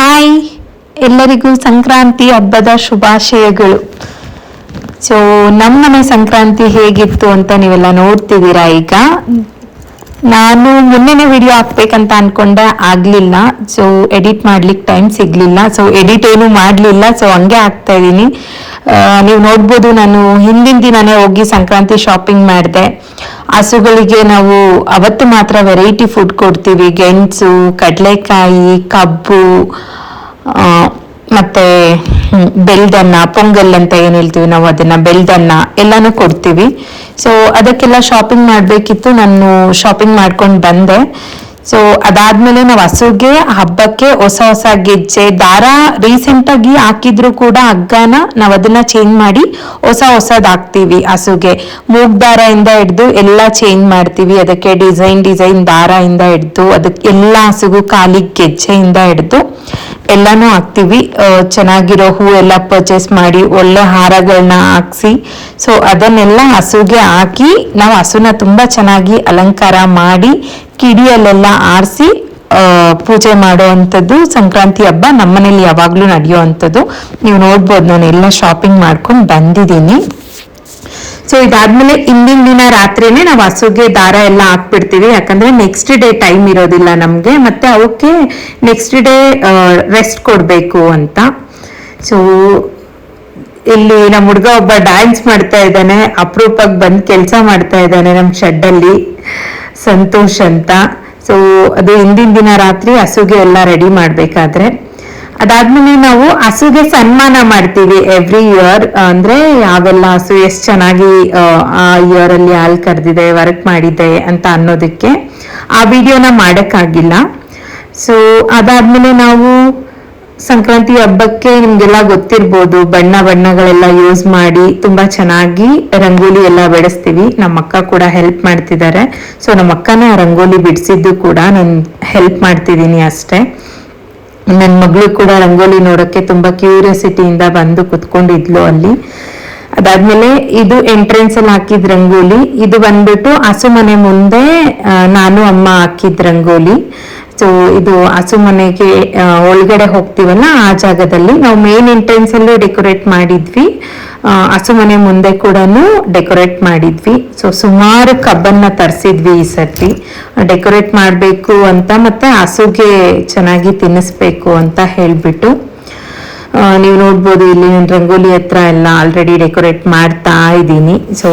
Hi ಎಲ್ಲರಿಗೂ ಸಂಕ್ರಾಂತಿ ಹಬ್ಬದ ಶುಭಾಶಯಗಳು. ಸೊ ನಮ್ಮ ಮನೆ ಸಂಕ್ರಾಂತಿ ಹೇಗಿತ್ತು ಅಂತ ನೀವೆಲ್ಲ ನೋಡ್ತಿದ್ದೀರಾ ಈಗ? ನಾನು ಮೊನ್ನೆನೇ ವಿಡಿಯೋ ಹಾಕ್ಬೇಕಂತ ಅನ್ಕೊಂಡೆ ಆಗಲಿಲ್ಲ. ಸೊ ಎಡಿಟ್ ಮಾಡ್ಲಿಕ್ಕೆ ಟೈಮ್ ಸಿಗ್ಲಿಲ್ಲ. ಸೊ ಎಡಿಟ್ ಏನು ಮಾಡ್ಲಿಲ್ಲ. ಸೊ ಹಂಗೆ ಆಗ್ತಾ ಇದ್ದೀನಿ. ನೀವು ನೋಡ್ಬೋದು ನಾನು ಹಿಂದಿನ ದಿನನೇ ಹೋಗಿ ಸಂಕ್ರಾಂತಿ ಶಾಪಿಂಗ್ ಮಾಡಿದೆ. ಹಸುಗಳಿಗೆ ನಾವು ಅವತ್ತು ಮಾತ್ರ ವೆರೈಟಿ ಫುಡ್ ಕೊಡ್ತೀವಿ. ಗೆಣಸು, ಕಡಲೆಕಾಯಿ, ಕಬ್ಬು ಮತ್ತೆ ಬೆಲ್ದನ್ನ, ಪೊಂಗಲ್ ಅಂತ ಏನು ಹೇಳ್ತೀವಿ ನಾವು ಅದನ್ನ, ಬೆಲ್ದನ್ನ ಎಲ್ಲಾನು ಕೊಡ್ತೀವಿ. ಸೊ ಅದಕ್ಕೆಲ್ಲ ಶಾಪಿಂಗ್ ಮಾಡಬೇಕಿತ್ತು. ನಾನು ಶಾಪಿಂಗ್ ಮಾಡ್ಕೊಂಡು ಬಂದೆ. ಸೊ ಅದಾದ್ಮೇಲೆ ನಾವು ಹಸುಗೆ, ಹಬ್ಬಕ್ಕೆ ಹೊಸ ಹೊಸ ಗೆಜ್ಜೆ, ದಾರ ರೀಸೆಂಟ್ ಆಗಿ ಹಾಕಿದ್ರು ಕೂಡ ಹಗ್ಗನ ನಾವು ಅದನ್ನ ಚೇಂಜ್ ಮಾಡಿ ಹೊಸ ಹೊಸದ್ ಹಾಕ್ತಿವಿ ಹಸುಗೆ. ಮೂಗ್ ದಾರ ಇಂದ ಹಿಡ್ದು ಎಲ್ಲ ಚೇಂಜ್ ಮಾಡ್ತೀವಿ. ಅದಕ್ಕೆ ಡಿಸೈನ್ ಡಿಸೈನ್ ದಾರ ಇಂದ ಹಿಡ್ದು ಅದಕ್ಕೆ ಎಲ್ಲ ಹಸುಗೂ ಕಾಲಿಗೆ ಗೆಜ್ಜೆಯಿಂದ ಹಿಡ್ದು ಎಲ್ಲಾನು ಹಾಕ್ತಿವಿ. ಚೆನ್ನಾಗಿರೋ ಹೂ ಎಲ್ಲ ಪರ್ಚೇಸ್ ಮಾಡಿ ಒಳ್ಳೆ ಹಾರಗಳನ್ನ ಹಾಕ್ಸಿ. ಸೊ ಅದನ್ನೆಲ್ಲ ಹಸುಗೆ ಹಾಕಿ ನಾವು ಹಸುನ ತುಂಬಾ ಚೆನ್ನಾಗಿ ಅಲಂಕಾರ ಮಾಡಿ ಕಿಡಿಯಲ್ಲೆಲ್ಲ ಆರಿಸಿ ಪೂಜೆ ಮಾಡುವಂಥದ್ದು ಸಂಕ್ರಾಂತಿ ಹಬ್ಬ ನಮ್ಮನೇಲಿ ಯಾವಾಗಲೂ ನಡೆಯುವಂಥದ್ದು. ನೀವು ನೋಡ್ಬೋದು, ನಾನು ಎಲ್ಲ ಶಾಪಿಂಗ್ ಮಾಡ್ಕೊಂಡು ಬಂದಿದ್ದೀನಿ. ಸೊ ಇದಾದ್ಮೇಲೆ ಹಿಂದಿನ ದಿನ ರಾತ್ರಿನೇ ನಾವು ಹಸುಗೆ ದಾರ ಎಲ್ಲ ಹಾಕ್ಬಿಡ್ತೀವಿ. ಯಾಕಂದ್ರೆ ನೆಕ್ಸ್ಟ್ ಡೇ ಟೈಮ್ ಇರೋದಿಲ್ಲ ನಮಗೆ. ಮತ್ತೆ ಅವಕ್ಕೆ ನೆಕ್ಸ್ಟ್ ಡೇ ರೆಸ್ಟ್ ಕೊಡ್ಬೇಕು ಅಂತ. ಸೊ ಇಲ್ಲಿ ನಮ್ಮ ಹುಡುಗ ಒಬ್ಬ ಡ್ಯಾನ್ಸ್ ಮಾಡ್ತಾ ಇದ್ದಾನೆ. ಅಪರೂಪಕ್ಕೆ ಬಂದು ಕೆಲಸ ಮಾಡ್ತಾ ಇದ್ದಾನೆ ನಮ್ಮ ಶೆಡ್ಡಲ್ಲಿ ಸಂತೋಷ್ ಅಂತ. ಸೊ ಅದು ಹಿಂದಿನ ದಿನ ರಾತ್ರಿ ಹಸುಗೆ ಎಲ್ಲ ರೆಡಿ ಮಾಡ್ಬೇಕಾದ್ರೆ. ಅದಾದ್ಮೇಲೆ ನಾವು ಹಸುಗೆ ಸನ್ಮಾನ ಮಾಡ್ತೀವಿ ಎವ್ರಿ ಇಯರ್ ಅಂದ್ರೆ ಯಾವೆಲ್ಲ ಹಸು ಎಷ್ಟು ಚೆನ್ನಾಗಿ ಆ, ಇಯರ್ ಅಲ್ಲಿ ಹಾಲು ಕರೆದಿದೆ ವರ್ಕ್ ಮಾಡಿದೆ ಅಂತ ಅನ್ನೋದಕ್ಕೆ ಆ ವಿಡಿಯೋನ ಮಾಡೋಕ್ಕಾಗಿಲ್ಲ. ಸೊ ಅದಾದ್ಮೇಲೆ ನಾವು ಸಂಕ್ರಾಂತಿ ಹಬ್ಬಕ್ಕೆ ನಿಮ್ಗೆಲ್ಲ ಗೊತ್ತಿರ್ಬೋದು, ಬಣ್ಣ ಬಣ್ಣಗಳೆಲ್ಲ ಯೂಸ್ ಮಾಡಿ ತುಂಬಾ ಚೆನ್ನಾಗಿ ರಂಗೋಲಿ ಎಲ್ಲ ಬೆಳೆಸ್ತೀವಿ. ನಮ್ಮ ಅಕ್ಕ ಕೂಡ ಹೆಲ್ಪ್ ಮಾಡ್ತಿದ್ದಾರೆ. ಸೊ ನಮ್ಮ ಅಕ್ಕನ ರಂಗೋಲಿ ಬಿಡಿಸಿದ್ದು ಕೂಡ ನಾನು ಹೆಲ್ಪ್ ಮಾಡ್ತಿದ್ದೀನಿ ಅಷ್ಟೇ. ನನ್ನ ಮಗಳು ಕೂಡ ರಂಗೋಲಿ ನೋಡಕ್ಕೆ ತುಂಬಾ ಕ್ಯೂರಿಯಾಸಿಟಿಯಿಂದ ಬಂದು ಕುತ್ಕೊಂಡಿದ್ಲು ಅಲ್ಲಿ. ಅದಾದ್ಮೇಲೆ ಇದು ಎಂಟ್ರೆನ್ಸ್ ಅಲ್ಲಿ ಹಾಕಿದ್ ರಂಗೋಲಿ ಇದು ಬಂದ್ಬಿಟ್ಟು ಹಸು ಮನೆ ಮುಂದೆ ನಾನು ಅಮ್ಮ ಹಾಕಿದ್ ರಂಗೋಲಿ. ಸೊ ಇದು ಹಸು ಮನೆಗೆ ಆ, ಒಳಗಡೆ ಹೋಗ್ತೀವಲ್ಲ ಆ ಜಾಗದಲ್ಲಿ. ನಾವು ಮೇನ್ ಎಂಟ್ರೆನ್ಸ್ ಅಲ್ಲೂ ಡೆಕೋರೇಟ್ ಮಾಡಿದ್ವಿ. ಹಸುಮನೆ ಹಸು ಮನೆ ಮುಂದೆ ಕೂಡ ಡೆಕೋರೇಟ್ ಮಾಡಿದ್ವಿ. ಸೊ ಸುಮಾರು ಕಬ್ಬನ್ನ ತರಿಸಿದ್ವಿ ಈ ಸರ್ತಿ. ಡೆಕೋರೇಟ್ ಮಾಡಬೇಕು ಅಂತ ಮತ್ತೆ ಹಸುಗೆ ಚೆನ್ನಾಗಿ ತಿನ್ನಿಸ್ಬೇಕು ಅಂತ ಹೇಳ್ಬಿಟ್ಟು. ನೀವು ನೋಡ್ಬೋದು ಇಲ್ಲಿ ನನ್ನ ರಂಗೋಲಿ ಹತ್ರ ಎಲ್ಲ ಆಲ್ರೆಡಿ ಡೆಕೋರೇಟ್ ಮಾಡ್ತಾ ಇದ್ದೀನಿ. ಸೊ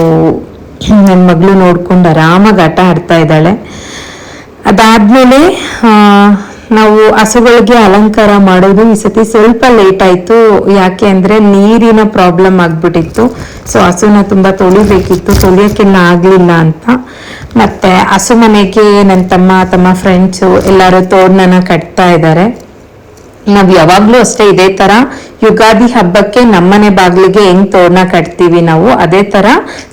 ನನ್ನ ಮಗಳು ನೋಡ್ಕೊಂಡು ಆರಾಮಾಗಿ ಆಟ ಆಡ್ತಾ ಇದ್ದಾಳೆ. ಅದಾದ್ಮೇಲೆ ನಾವು ಹಸುಗಳಿಗೆ ಅಲಂಕಾರ ಮಾಡೋದು ಈ ಸತಿ ಸ್ವಲ್ಪ ಲೇಟ್ ಆಯ್ತು. ಯಾಕೆ ಅಂದರೆ ನೀರಿನ ಪ್ರಾಬ್ಲಮ್ ಆಗ್ಬಿಟ್ಟಿತ್ತು. ಸೊ ಹಸುನ ತುಂಬಾ ತೊಳಿಬೇಕಿತ್ತು. ತೊಳಿಯಕ್ಕೆಲ್ಲ ಆಗಲಿಲ್ಲ ಅಂತ. ಮತ್ತೆ ಹಸು ಮನೆಗೆ ನನ್ನ ತಮ್ಮ ತಮ್ಮ ಫ್ರೆಂಡ್ಸು ಎಲ್ಲರೂ ತೋರಣನ ಕಟ್ತಾ ಇದ್ದಾರೆ. ನಾವ್ ಯಾವಾಗಲೂ ಅಷ್ಟೇ ಇದೇ ತರ ಯುಗಾದಿ ಹಬ್ಬಕ್ಕೆ ನಮ್ಮನೆ ಬಾಗಿಲಿಗೆ ಹೆಂಗ್ ತೋರಣ ಕಟ್ತೀವಿ ನಾವು? ಅದೇ ತರ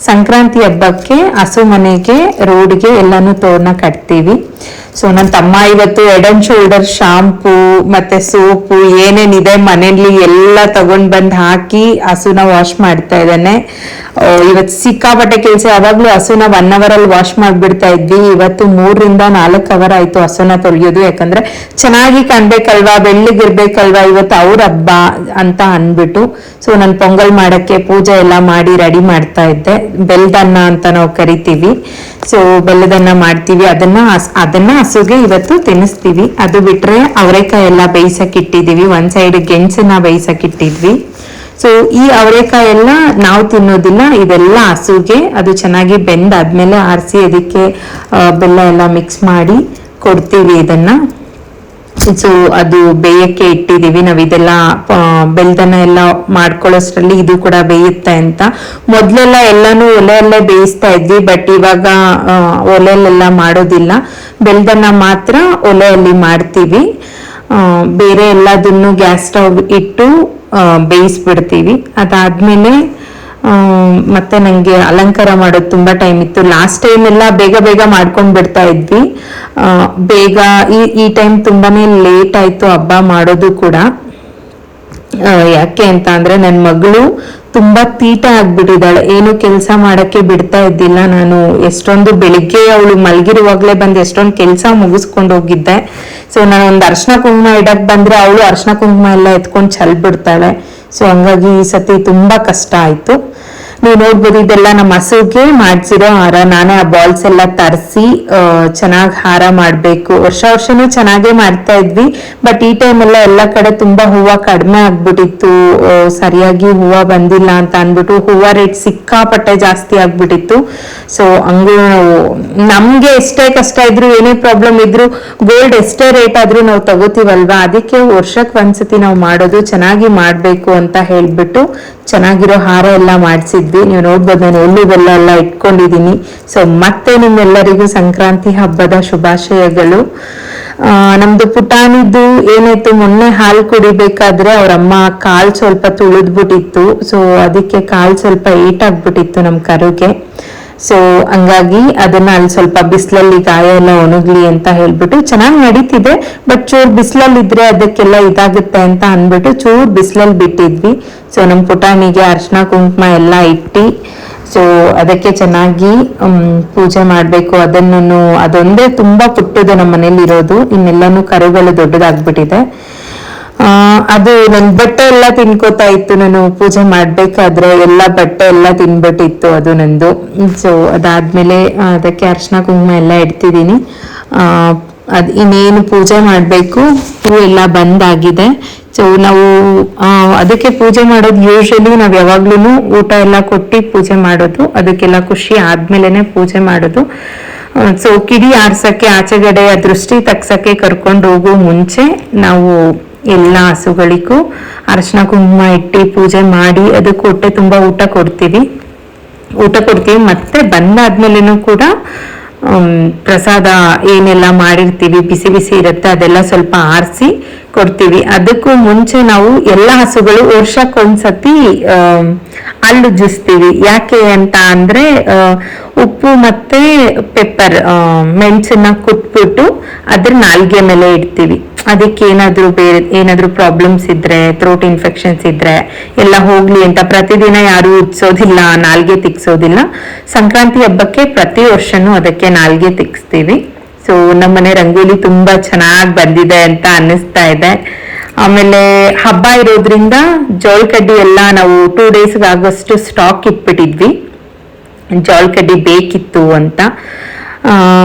ಸಂಕ್ರಾಂತಿ ಹಬ್ಬಕ್ಕೆ ಹಸು ಮನೆಗೆ, ರೋಡ್ಗೆ ಎಲ್ಲಾನು ತೋರಣ ಕಟ್ತೀವಿ. ಸೊ ನನ್ನ ತಮ್ಮ ಇವತ್ತು ಹೆಡ್ ಅಂಡ್ ಶೋಲ್ಡರ್ ಶಾಂಪೂ ಮತ್ತೆ ಸೋಪು ಏನೇನಿದೆ ಮನೇಲಿ ಎಲ್ಲ ತಗೊಂಡ್ ಬಂದು ಹಾಕಿ ಹಸುನ ವಾಶ್ ಮಾಡ್ತಾ ಇದ್ದಾನೆ. ಇವತ್ತು ಸಿಕ್ಕಾಪಟ್ಟೆ ಕೆಲಸ. ಯಾವಾಗ್ಲೂ ಹಸುನ ಒನ್ ಅವರ್ ಅಲ್ಲಿ ವಾಶ್ ಮಾಡ್ಬಿಡ್ತಾ ಇದ್ವಿ. ಇವತ್ತು ಮೂರರಿಂದ ನಾಲ್ಕು ಅವರ್ ಆಯ್ತು ಹಸುನ ತೊಳೆಯೋದು. ಯಾಕಂದ್ರೆ ಚೆನ್ನಾಗಿ ಕಾಣ್ಬೇಕಲ್ವಾ ಬೆಳ್ಳಿಗಿರ್ಬೇಕಲ್ವಾ ಇವತ್ತು ಅವ್ರ ಹಬ್ಬ. ಅಂತ ಅಂದ್ಬಿಟ್ಟು ಸೊ ನಾನು ಪೊಂಗಲ್ ಮಾಡಕ್ಕೆ ಪೂಜೆ ಎಲ್ಲ ಮಾಡಿ ರೆಡಿ ಮಾಡ್ತಾ ಇದ್ದೆ. ಬೆಲ್ದನ್ನ ಅಂತ ನಾವು ಕರಿತೀವಿ. ಸೊ ಬೆಲ್ಲದನ್ನ ಮಾಡ್ತೀವಿ. ಅದನ್ನ ಅದನ್ನ ಹಸುಗೆ ಇವತ್ತು ತಿನ್ನಿಸ್ತೀವಿ. ಅದು ಬಿಟ್ರೆ ಅವರೆಕಾಯಿ ಎಲ್ಲ ಬೇಯಿಸಕ್ ಇಟ್ಟಿದೀವಿ ಒಂದ್ ಸೈಡ್ ಗೆಣಸನ್ನ ಬೇಯಿಸಕ್ ಇಟ್ಟಿದ್ವಿ. ಸೊ ಈ ಅವರೆಕಾಯಿ ಎಲ್ಲ ನಾವು ತಿನ್ನೋದಿಲ್ಲ. ಇದೆಲ್ಲ ಹಸುಗೆ. ಅದು ಚೆನ್ನಾಗಿ ಬೆಂದಾದ್ಮೇಲೆ ಆರಿಸಿ, ಅದಕ್ಕೆ ಬೆಲ್ಲ ಎಲ್ಲ ಮಿಕ್ಸ್ ಮಾಡಿ ಕೊಡ್ತೀವಿ ಇದನ್ನ. ಸೊ ಅದು ಬೇಯಕ್ಕೆ ಇಟ್ಟಿದ್ದೀವಿ. ನಾವ್ ಇದೆಲ್ಲ ಎಲ್ಲ ಮಾಡ್ಕೊಳ್ಳೋಷ್ಟರಲ್ಲಿ ಇದು ಕೂಡ ಬೇಯುತ್ತೆ ಅಂತ. ಮೊದಲೆಲ್ಲ ಎಲ್ಲಾನು ಒಲೆಯಲ್ಲೇ ಬೇಯಿಸ್ತಾ ಇದ್ವಿ. ಬಟ್ ಇವಾಗ ಒಲೆಯಲ್ಲೆಲ್ಲ ಮಾಡೋದಿಲ್ಲ. ಬೆಲ್ದನ್ನ ಮಾತ್ರ ಒಲೆಯಲ್ಲಿ ಮಾಡ್ತೀವಿ. ಬೇರೆ ಎಲ್ಲದನ್ನು ಗ್ಯಾಸ್ ಸ್ಟವ್ ಇಟ್ಟು ಬೇಯಿಸ್ಬಿಡ್ತೀವಿ. ಅದಾದ್ಮೇಲೆ ಮತ್ತೆ ನಂಗೆ ಅಲಂಕಾರ ಮಾಡೋದು ತುಂಬಾ ಟೈಮ್ ಇತ್ತು. ಲಾಸ್ಟ್ ಟೈಮ್ ಎಲ್ಲ ಬೇಗ ಬೇಗ ಮಾಡ್ಕೊಂಡು ಬಿಡ್ತಾ ಇದ್ವಿ. ಬೇಗ ಈ ಈ ಟೈಮ್ ತುಂಬಾನೇ ಲೇಟ್ ಆಯ್ತು ಹಬ್ಬ ಮಾಡೋದು ಕೂಡ. ಯಾಕೆ ಅಂತ ಅಂದ್ರೆ ನನ್ನ ಮಗಳು ತುಂಬಾ ತೀಟ ಆಗ್ಬಿಟ್ಟಿದ್ದಾಳೆ. ಏನು ಕೆಲಸ ಮಾಡಕ್ಕೆ ಬಿಡ್ತಾ ಇದ್ದಿಲ್ಲ ನಾನು. ಎಷ್ಟೊಂದು ಬೆಳಿಗ್ಗೆ ಅವಳು ಮಲಗಿರುವಾಗ್ಲೇ ಬಂದು ಎಷ್ಟೊಂದು ಕೆಲಸ ಮುಗಿಸ್ಕೊಂಡು ಹೋಗಿದ್ದೆ. ಸೊ ನಾನು ಒಂದು ಅರ್ಶನ ಕುಂಕುಮ ಇಡಕ್ ಬಂದ್ರೆ ಅವಳು ಅರ್ಶನ ಕುಂಕುಮ ಎಲ್ಲ ಎತ್ಕೊಂಡು ಚಲ್ ಬಿಡ್ತಾಳೆ ಸೊ ಹಂಗಾಗಿ ಈ ಸತಿ ತುಂಬಾ ಕಷ್ಟ ಆಯ್ತು. ನೀವು ನೋಡ್ಬೋದು ಇದೆಲ್ಲ ನಮ್ಮ ಹಸುಗೆ ಮಾಡ್ಸಿರೋ ಹಾರ. ನಾನೇ ಆ ಬಾಲ್ಸ್ ಎಲ್ಲ ತರಿಸಿ ಚೆನ್ನಾಗಿ ಹಾರ ಮಾಡಬೇಕು. ವರ್ಷ ವರ್ಷನೂ ಚೆನ್ನಾಗೇ ಮಾಡ್ತಾ ಇದ್ವಿ. ಬಟ್ ಈ ಟೈಮ್ ಎಲ್ಲ ಎಲ್ಲ ಕಡೆ ತುಂಬಾ ಹೂವು ಕಡಿಮೆ ಆಗ್ಬಿಟ್ಟಿತ್ತು. ಸರಿಯಾಗಿ ಹೂವು ಬಂದಿಲ್ಲ ಅಂತ ಅಂದ್ಬಿಟ್ಟು ಹೂವ ರೇಟ್ ಸಿಕ್ಕಾಪಟ್ಟೆ ಜಾಸ್ತಿ ಆಗ್ಬಿಟ್ಟಿತ್ತು. ಸೊ ಹಂಗೂ ನಾವು, ನಮ್ಗೆ ಎಷ್ಟೇ ಕಷ್ಟ ಇದ್ರು, ಏನೇ ಪ್ರಾಬ್ಲಮ್ ಇದ್ರು ಗೋಲ್ಡ್ ಎಷ್ಟೇ ರೇಟ್ ಆದ್ರೂ ನಾವು ತಗೋತೀವಲ್ವಾ? ಅದಕ್ಕೆ ವರ್ಷಕ್ಕೆ ಒಂದ್ಸತಿ ನಾವು ಮಾಡೋದು ಚೆನ್ನಾಗಿ ಮಾಡಬೇಕು ಅಂತ ಹೇಳ್ಬಿಟ್ಟು ಚೆನ್ನಾಗಿರೋ ಹಾರ ಎಲ್ಲ ಮಾಡಿಸಿದ್ವಿ. ನೀವು ನೋಡ್ಬೋದು ನಾನು ಎಳ್ಳು ಬೆಲ್ಲ ಎಲ್ಲ ಇಟ್ಕೊಂಡಿದ್ದೀನಿ. ಸೊ ಮತ್ತೆ ನಿಮ್ಮೆಲ್ಲರಿಗೂ ಸಂಕ್ರಾಂತಿ ಹಬ್ಬದ ಶುಭಾಶಯಗಳು. ನಮ್ದು ಪುಟಾಣಿದ್ದು ಏನಾಯ್ತು, ಮೊನ್ನೆ ಹಾಲು ಕುಡಿಬೇಕಾದ್ರೆ ಅವರಮ್ಮ ಕಾಲು ಸ್ವಲ್ಪ ತುಳಿದ್ಬಿಟ್ಟಿತ್ತು. ಸೊ ಅದಕ್ಕೆ ಕಾಲ್ ಸ್ವಲ್ಪ ಏಟ್ ಆಗ್ಬಿಟ್ಟಿತ್ತು ನಮ್ ಕರುಗೆ. ಸೊ ಹಂಗಾಗಿ ಅದನ್ನ ಅಲ್ಲಿ ಸ್ವಲ್ಪ ಬಿಸಿಲಲ್ಲಿ ಗಾಯ ಎಲ್ಲ ಒಣಗ್ಲಿ ಅಂತ ಹೇಳ್ಬಿಟ್ಟು ಚೆನ್ನಾಗಿ ನಡೀತಿದೆ. ಬಟ್ ಚೂರ್ ಬಿಸಿಲಲ್ಲಿ ಇದ್ರೆ ಅದಕ್ಕೆಲ್ಲ ಇದಾಗುತ್ತೆ ಅಂತ ಅಂದ್ಬಿಟ್ಟು ಚೂರ್ ಬಿಸಿಲಲ್ಲಿ ಬಿಟ್ಟಿದ್ವಿ. ಸೊ ನಮ್ ಪುಟಾಣಿಗೆ ಅರ್ಶಿನ, ಕುಂಕುಮ ಎಲ್ಲ ಇಟ್ಟು ಸೊ ಅದಕ್ಕೆ ಚೆನ್ನಾಗಿ ಪೂಜೆ ಮಾಡಬೇಕು. ಅದನ್ನು ಅದೊಂದೇ ತುಂಬಾ ಪುಟ್ಟದು ನಮ್ಮ ಮನೇಲಿ ಇರೋದು. ಇನ್ನೆಲ್ಲಾನು ಕರುಗಳು ದೊಡ್ಡದಾಗ್ಬಿಟ್ಟಿದೆ. ಅದು ನನ್ ಬಟ್ಟೆ ಎಲ್ಲ ತಿನ್ಕೋತಾ ಇತ್ತು ನಾನು ಪೂಜೆ ಮಾಡ್ಬೇಕಾದ್ರೆ ಎಲ್ಲ ಬಟ್ಟೆ ಎಲ್ಲ ತಿನ್ಬಿಟ್ಟಿತ್ತು ಅದು ನಂದು. ಸೊ ಅದಾದ್ಮೇಲೆ ಅದಕ್ಕೆ ಅರ್ಶನ ಕುಂಕುಮ ಎಲ್ಲ ಇಡ್ತಿದ್ದೀನಿ. ಅದ್ ಇನ್ನೇನು ಪೂಜೆ ಮಾಡಬೇಕು, ಹೂ ಎಲ್ಲ ಬಂದಾಗಿದೆ. ಸೊ ನಾವು ಅದಕ್ಕೆ ಪೂಜೆ ಮಾಡೋದು ಯೂಶಲಿ ನಾವು ಯಾವಾಗ್ಲೂ ಊಟ ಎಲ್ಲ ಕೊಟ್ಟು ಪೂಜೆ ಮಾಡೋದು, ಅದಕ್ಕೆಲ್ಲ ಖುಷಿ ಆದ್ಮೇಲೆನೆ ಪೂಜೆ ಮಾಡೋದು. ಸೊ ಕಿಡಿ ಆರ್ಸಕ್ಕೆ ಆಚೆಗಡೆ ದೃಷ್ಟಿ ತಗ್ಸಕ್ಕೆ ಕರ್ಕೊಂಡು ಹೋಗೋ ಮುಂಚೆ ನಾವು ಎಲ್ಲ ಹಸುಗಳಿಗೂ ಅರಶಿನ ಕುಂಕುಮ ಇಟ್ಟು ಪೂಜೆ ಮಾಡಿ ಅದಕ್ಕೆ ಹೊಟ್ಟೆ ತುಂಬಾ ಊಟ ಕೊಡ್ತೀವಿ. ಊಟ ಕೊಡ್ತೀವಿ. ಮತ್ತೆ ಬಂದಾದ್ಮೇಲೆನೂ ಕೂಡ ಪ್ರಸಾದ ಏನೆಲ್ಲ ಮಾಡಿರ್ತೀವಿ ಬಿಸಿ ಬಿಸಿ ಇರುತ್ತೆ ಅದೆಲ್ಲ ಸ್ವಲ್ಪ ಆರಿಸಿ ಕೊಡ್ತೀವಿ. ಅದಕ್ಕೂ ಮುಂಚೆ ನಾವು ಎಲ್ಲ ಹಸುಗಳು ವರ್ಷಕ್ಕೊಂದ್ಸತಿ ಆಮ್, ಹಲ್ಲು ಜುಸ್ತೀವಿ. ಯಾಕೆ ಅಂತ ಅಂದ್ರೆ ಉಪ್ಪು ಮತ್ತೆ ಪೆಪ್ಪರ್ ಮೆಣಸನ್ನ ಕುಟ್ಬಿಟ್ಟು ಅದ್ರ ನಾಲ್ಗೆ ಮೇಲೆ ಇಡ್ತೀವಿ. ಅದಕ್ಕೆ ಏನಾದ್ರೂ ಬೇರೆ, ಏನಾದರೂ ಪ್ರಾಬ್ಲಮ್ಸ್ ಇದ್ರೆ ಥ್ರೋಟ್ ಇನ್ಫೆಕ್ಷನ್ಸ್ ಇದ್ರೆ, ಎಲ್ಲ ಹೋಗ್ಲಿ ಅಂತ ಪ್ರತಿದಿನ ಯಾರು ಉಜ್ಸೋದಿಲ್ಲ ನಾಲ್ಗೆ ತಿಕ್ಸೋದಿಲ್ಲ. ಸಂಕ್ರಾಂತಿ ಹಬ್ಬಕ್ಕೆ ಪ್ರತಿ ವರ್ಷನೂ ಅದಕ್ಕೆ ನಾಲ್ಗೆ ತಿಕ್ಸ್ತೀವಿ. ಸೊ ನಮ್ಮನೆ ರಂಗೋಲಿ ತುಂಬಾ ಚೆನ್ನಾಗಿ ಬಂದಿದೆ ಅಂತ ಅನ್ನಿಸ್ತಾ ಇದೆ. ಆಮೇಲೆ ಹಬ್ಬ ಇರೋದ್ರಿಂದ ಜೋಳ ಕಡ್ಡಿ ಎಲ್ಲ ನಾವು ಟೂ ಡೇಸ್ಗೆ ಆಗೋಷ್ಟು ಸ್ಟಾಕ್ ಇಟ್ಬಿಟ್ಟಿದ್ವಿ. ಜೋಳ ಬೇಕಿತ್ತು ಅಂತ.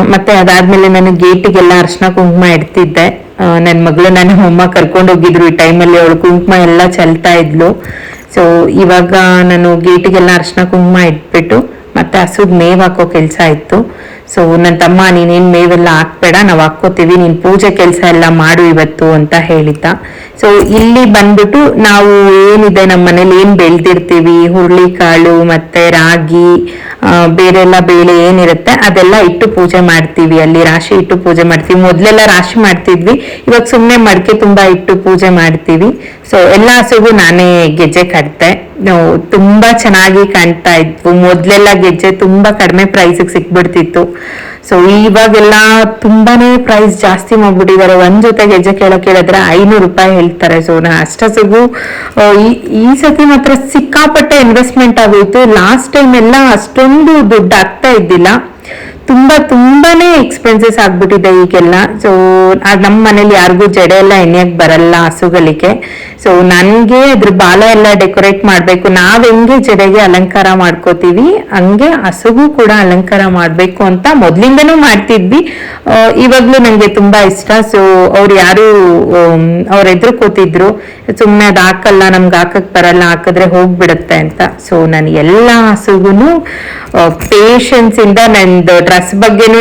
ಮತ್ತೆ ಅದಾದ್ಮೇಲೆ ನಾನು ಗೇಟಿಗೆಲ್ಲ ಅರ್ಶಿನ ಕುಂಕುಮ ಇಡ್ತಿದ್ದೆ. ನನ್ನ ಮಗಳು ನನ್ನ ಅಮ್ಮ ಕರ್ಕೊಂಡು ಹೋಗಿದ್ರು. ಈ ಟೈಮಲ್ಲಿ ಅವಳು ಕುಂಕುಮ ಎಲ್ಲ ಚೆಲ್ತಾ ಇದ್ಲು. ಸೊ ಇವಾಗ ನಾನು ಗೇಟಿಗೆಲ್ಲ ಅರ್ಶಿನ ಕುಂಕುಮ ಇಟ್ಬಿಟ್ಟು ಮತ್ತೆ ಹಸುಗ್ ಮೇವ್ ಹಾಕೋ ಕೆಲಸ ಇತ್ತು. ಸೊ ನನ್ನ ತಮ್ಮ, ನೀನೇನ್ ಮೇವೆಲ್ಲ ಹಾಕ್ಬೇಡ, ನಾವು ಹಾಕೋತೀವಿ ನೀನ್ ಪೂಜೆ ಕೆಲಸ ಎಲ್ಲ ಮಾಡು ಇವತ್ತು ಅಂತ ಹೇಳಿದ್ದ. ಸೊ ಇಲ್ಲಿ ಬಂದ್ಬಿಟ್ಟು ನಾವು ಏನಿದೆ ನಮ್ಮ ಮನೇಲಿ ಏನ್ ಬೆಳ್ದಿರ್ತೀವಿ, ಹುರುಳಿಕಾಳು ಮತ್ತೆ ರಾಗಿ ಬೇರೆಲ್ಲ ಬೇಳೆ ಏನಿರುತ್ತೆ, ಅದೆಲ್ಲ ಇಟ್ಟು ಪೂಜೆ ಮಾಡ್ತೀವಿ. ಅಲ್ಲಿ ರಾಶಿ ಇಟ್ಟು ಪೂಜೆ ಮಾಡ್ತೀವಿ. ಮೊದ್ಲೆಲ್ಲ ರಾಶಿ ಮಾಡ್ತಿದ್ವಿ. ಇವಾಗ ಸುಮ್ಮನೆ ಮಡಕೆ ತುಂಬಾ ಇಟ್ಟು ಪೂಜೆ ಮಾಡ್ತೀವಿ. ಸೊ ಎಲ್ಲ ಹಸುಗೂ ನಾನೇ ಗೆಜ್ಜೆ ಕಟ್ತೆ. ತುಂಬಾ ಚೆನ್ನಾಗಿ ಕಾಣ್ತಾ ಇದ್ವು. ಮೊದ್ಲೆಲ್ಲ ಗೆಜ್ಜೆ ತುಂಬಾ ಕಡಿಮೆ ಪ್ರೈಸಿಗೆ ಸಿಕ್ಬಿಡ್ತಿತ್ತು. ಸೊ ಇವಾಗೆಲ್ಲ ತುಂಬಾನೇ ಪ್ರೈಸ್ ಜಾಸ್ತಿ ಮಾಡ್ಬಿಟ್ಟಿದ್ದಾರೆ. ಒಂದ್ ಜೊತೆ ಗೆಜ್ಜೆ ಕೇಳಕ್ ಹೇಳಿದ್ರೆ ಐನೂರು ರೂಪಾಯಿ ಹೇಳ್ತಾರೆ. ಸೊ ನಾ ಅಷ್ಟಸಗು ಈ ಸತಿ ಮಾತ್ರ ಸಿಕ್ಕಾಪಟ್ಟೆ ಇನ್ವೆಸ್ಟ್ಮೆಂಟ್ ಆಗೋಯ್ತು. ಲಾಸ್ಟ್ ಟೈಮ್ ಎಲ್ಲ ಅಷ್ಟೊಂದು ದುಡ್ಡು ಆಗ್ತಾ ಇದ್ದಿಲ್ಲ. ತುಂಬಾ ತುಂಬಾನೇ ಎಕ್ಸ್ಪೆನ್ಸಸ್ ಆಗ್ಬಿಟ್ಟಿದೆ ಈಗೆಲ್ಲ. ಸೊ ನಮ್ಮ ಮನೇಲಿ ಯಾರಿಗೂ ಜಡೆ ಎಲ್ಲ ಎಣ್ಣೆಗೆ ಬರಲ್ಲ ಹಸುಗಳಿಗೆ. ಸೊ ನನಗೆ ಅದ್ರ ಬಾಲ ಎಲ್ಲ ಡೆಕೋರೇಟ್ ಮಾಡಬೇಕು. ನಾವ್ ಹೆಂಗೆ ಜಡೆಗೆ ಅಲಂಕಾರ ಮಾಡ್ಕೋತೀವಿ, ಹಂಗೆ ಹಸುಗೂ ಕೂಡ ಅಲಂಕಾರ ಮಾಡಬೇಕು ಅಂತ ಮೊದ್ಲಿಂದನೂ ಮಾಡ್ತಿದ್ವಿ. ಇವಾಗಲೂ ಇವಾಗ್ಲೂ ನಂಗೆ ತುಂಬಾ ಇಷ್ಟ. ಸೊ ಅವ್ರು ಯಾರು ಅವ್ರ ಎದುರು ಕೂತಿದ್ರು, ಸುಮ್ನೆ ಅದು ಹಾಕಲ್ಲ, ನಮ್ಗೆ ಹಾಕಕ್ ಬರಲ್ಲ, ಹಾಕಿದ್ರೆ ಹೋಗ್ಬಿಡುತ್ತೆ ಅಂತ. ಸೊ ನಾನು ಎಲ್ಲ ಹಸುಗೂ ಪೇಷನ್ಸ್ ಇಂದ ನಂದು ಡ್ರೆಸ್ ಬಗ್ಗೆನೂ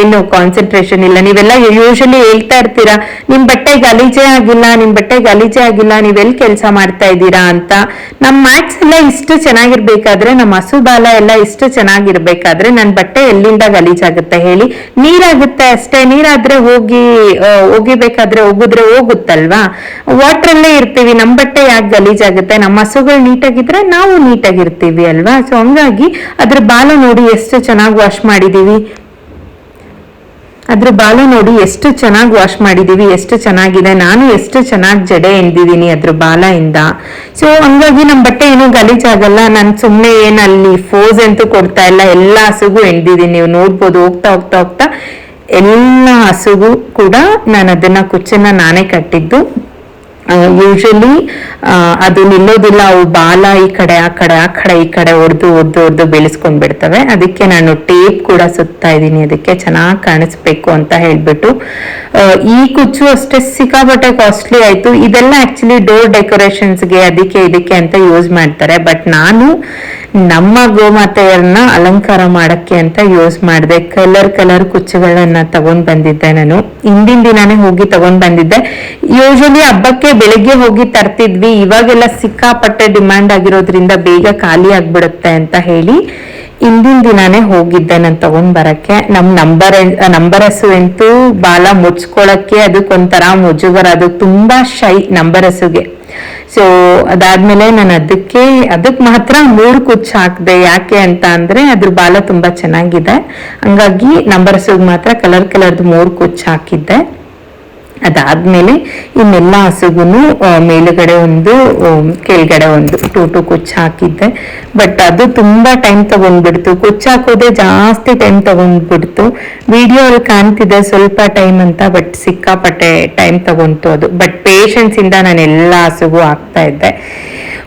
ಏನು ಕಾನ್ಸಂಟ್ರೇಷನ್ ಇಲ್ಲ. ನೀವೆಲ್ಲ ಯೂಶಲಿ ಹೇಳ್ತಾ ಇರ್ತೀರಾ, ನಿಮ್ ಬಟ್ಟೆ ಗಲೀಜೆ ಆಗಿಲ್ಲ, ನಿಮ್ ಬಟ್ಟೆ ಗಲೀಜೆ ಆಗಿಲ್ಲ ನೀವೆಲ್ ಕೆಲಸ ಮಾಡ್ತಾ ಇದ್ದೀರಾ? ಅಂತ. ನಮ್ ಮ್ಯಾಟ್ಸ್ ಎಲ್ಲ ಇಷ್ಟು ಚೆನ್ನಾಗಿರ್ಬೇಕಾದ್ರೆ ನಮ್ಮ ಹಸು ಬಾಲ ಎಲ್ಲ ಇಷ್ಟು ಚೆನ್ನಾಗಿರ್ಬೇಕಾದ್ರೆ, ನನ್ ಬಟ್ಟೆ ಎಲ್ಲಿಂದ ಗಲೀಜಾಗುತ್ತೆ ಹೇಳಿ. ನೀರಾಗುತ್ತೆ ಅಷ್ಟೇ. ನೀರಾದ್ರೆ ಹೋಗಿ ಹೋಗಿಬೇಕಾದ್ರೆ ಒಗಿದ್ರೆ ಹೋಗುತ್ತಲ್ವಾ? ವಾಟರ್ ಅಲ್ಲೇ ಇರ್ತೀವಿ. ನಮ್ ಬಟ್ಟೆ ಯಾಕೆ ಗಲೀಜಾಗುತ್ತೆ? ನಮ್ಮ ಹಸುಗಳು ನೀಟಾಗಿದ್ರೆ ನಾವು ನೀಟಾಗಿರ್ತೀವಿ ಅಲ್ವಾ? ಸೊ ಹಂಗಾಗಿ ಅದ್ರ ಬಾಲ ನೋಡಿ ಎಷ್ಟು ಚೆನ್ನಾಗಿ ವಾಶ್ ಮಾಡಿದೀವಿ. ಅದ್ರ ಬಾಲ ನೋಡಿ ಎಷ್ಟು ಚೆನ್ನಾಗಿ ವಾಶ್ ಮಾಡಿದೀವಿ, ಎಷ್ಟು ಚೆನ್ನಾಗಿದೆ, ನಾನು ಎಷ್ಟು ಚೆನ್ನಾಗಿ ಜಡೆ ಎಂದಿದ್ದೀನಿ ಅದ್ರ ಬಾಲ ಸೊ ಹಂಗಾಗಿ ನಮ್ಮ ಬಟ್ಟೆ ಏನೂ ಗಲೀಜಾಗಲ್ಲ, ನಾನು ಸುಮ್ಮನೆ ಏನು ಅಲ್ಲಿ ಫೋಸ್ ಅಂತೂ ಕೊಡ್ತಾ ಇಲ್ಲ, ಎಲ್ಲ ಹಸುಗೂ ಎಂದಿದ್ದೀನಿ ನೀವು ನೋಡ್ಬೋದು, ಹೋಗ್ತಾ ಹೋಗ್ತಾ ಹೋಗ್ತಾ ಎಲ್ಲ ಹಸುಗೂ ಕೂಡ ನಾನು ಅದನ್ನ ಕುಚ್ಚನ್ನ ನಾನೇ ಕಟ್ಟಿದ್ದು. ಯೂಶಲಿ ಅದು ನಿಲ್ಲೋದಿಲ್ಲ, ಅವು ಬಾಲ ಈ ಕಡೆ, ಆ ಕಡೆ ಆ ಕಡೆ, ಈ ಕಡೆ ಹೊಡೆದು ಒದ್ದು ಹೊಡೆದು ಬೆಳೆಸ್ಕೊಂಡ್ ಬಿಡ್ತವೆ. ಅದಕ್ಕೆ ನಾನು ಟೇಪ್ ಕೂಡ ಸುತ್ತಾ ಇದ್ದೀನಿ. ಅದಕ್ಕೆ ಚೆನ್ನಾಗಿ ಕಾಣಿಸ್ಬೇಕು ಅಂತ ಹೇಳ್ಬಿಟ್ಟು. ಈ ಕುಚ್ಚು ಅಷ್ಟೇ ಸಿಕ್ಕಾಪಟ್ಟೆ ಕಾಸ್ಟ್ಲಿ ಆಯ್ತು. ಇದೆಲ್ಲ ಆಕ್ಚುಲಿ ಡೋರ್ ಡೆಕೋರೇಷನ್ಸ್ಗೆ ಅದಕ್ಕೆ, ಇದಕ್ಕೆ ಅಂತ ಯೂಸ್ ಮಾಡ್ತಾರೆ. ಬಟ್ ನಾನು ನಮ್ಮ ಗೋಮಾತೆಯನ್ನ ಅಲಂಕಾರ ಮಾಡಕ್ಕೆ ಅಂತ ಯೂಸ್ ಮಾಡಿದೆ. ಕಲರ್ ಕಲರ್ ಕುಚ್ಚುಗಳನ್ನ ತಗೊಂಡ್ ಬಂದಿದ್ದೆ ನಾನು. ಹಿಂದಿನ ದಿನಾನೇ ಹೋಗಿ ತಗೊಂಡ್ ಬಂದಿದ್ದೆ. ಯೂಶಲಿ ಹಬ್ಬಕ್ಕೆ ಬೆಳಿಗ್ಗೆ ಹೋಗಿ ತರ್ತಿದ್ವಿ. ಇವಾಗೆಲ್ಲ ಸಿಕ್ಕಾಪಟ್ಟೆ ಡಿಮ್ಯಾಂಡ್ ಆಗಿರೋದ್ರಿಂದ ಬೇಗ ಖಾಲಿ ಆಗ್ಬಿಡುತ್ತೆ ಅಂತ ಹೇಳಿ ಹಿಂದಿನ ದಿನಾನೇ ಹೋಗಿದ್ದೆ ನಾನು ತಗೊಂಡ್ ಬರಕ್ಕೆ ನಮ್ ನಂಬರ್ ನಂಬರ್ ಹಸು ಅಂತೂ ಬಾಲ ಮುಚ್ಕೊಳಕ್ಕೆ ಅದಕ್ಕೊಂಥರ ಮುಜುಗರ, ಅದು ತುಂಬಾ ಶೈ ನಂಬರ್ ಹಸುಗೆ ಸೊ ಅದಾದ್ಮೇಲೆ ನಾನು ಅದಕ್ಕೆ ಅದಕ್ಕೆ ಮಾತ್ರ ಮೂರು ಕುಚ್ಚು ಹಾಕಿದೆ. ಯಾಕೆ ಅಂತ ಅಂದ್ರೆ ಅದ್ರ ಬಾಲ ತುಂಬಾ ಚೆನ್ನಾಗಿದೆ. ಹಂಗಾಗಿ ನಂಬರ್ ಹಸುಗ್ ಮಾತ್ರ ಕಲರ್ ಕಲರ್ದು ಮೂರು ಕುಚ್ಚು ಹಾಕಿದ್ದೆ. ಅದಾದ್ಮೇಲೆ ಇನ್ನೆಲ್ಲ ಹಸುಗುನು ಆ, ಮೇಲುಗಡೆ ಒಂದು ಕೆಳಗಡೆ ಒಂದು ಟೂ ಟು ಕುಚ್ಚು ಹಾಕಿದ್ದೆ. ಬಟ್ ಅದು ತುಂಬಾ ಟೈಮ್ ತಗೊಂಡ್ಬಿಡ್ತು. ಕುಚ್ಚು ಹಾಕೋದೇ ಜಾಸ್ತಿ ಟೈಮ್ ತಗೊಂಡ್ಬಿಡ್ತು. ವಿಡಿಯೋ ಅಲ್ಲಿ ಕಾಣ್ತಿದೆ ಸ್ವಲ್ಪ ಟೈಮ್ ಅಂತ ಬಟ್ ಸಿಕ್ಕಾಪಟ್ಟೆ ಟೈಮ್ ತಗೊಂತು ಅದು. ಬಟ್ ಪೇಷನ್ಸ್ ಇಂದ ನಾನು ಎಲ್ಲ ಹಸುಗೂ ಹಾಕ್ತಾ ಇದ್ದೆ.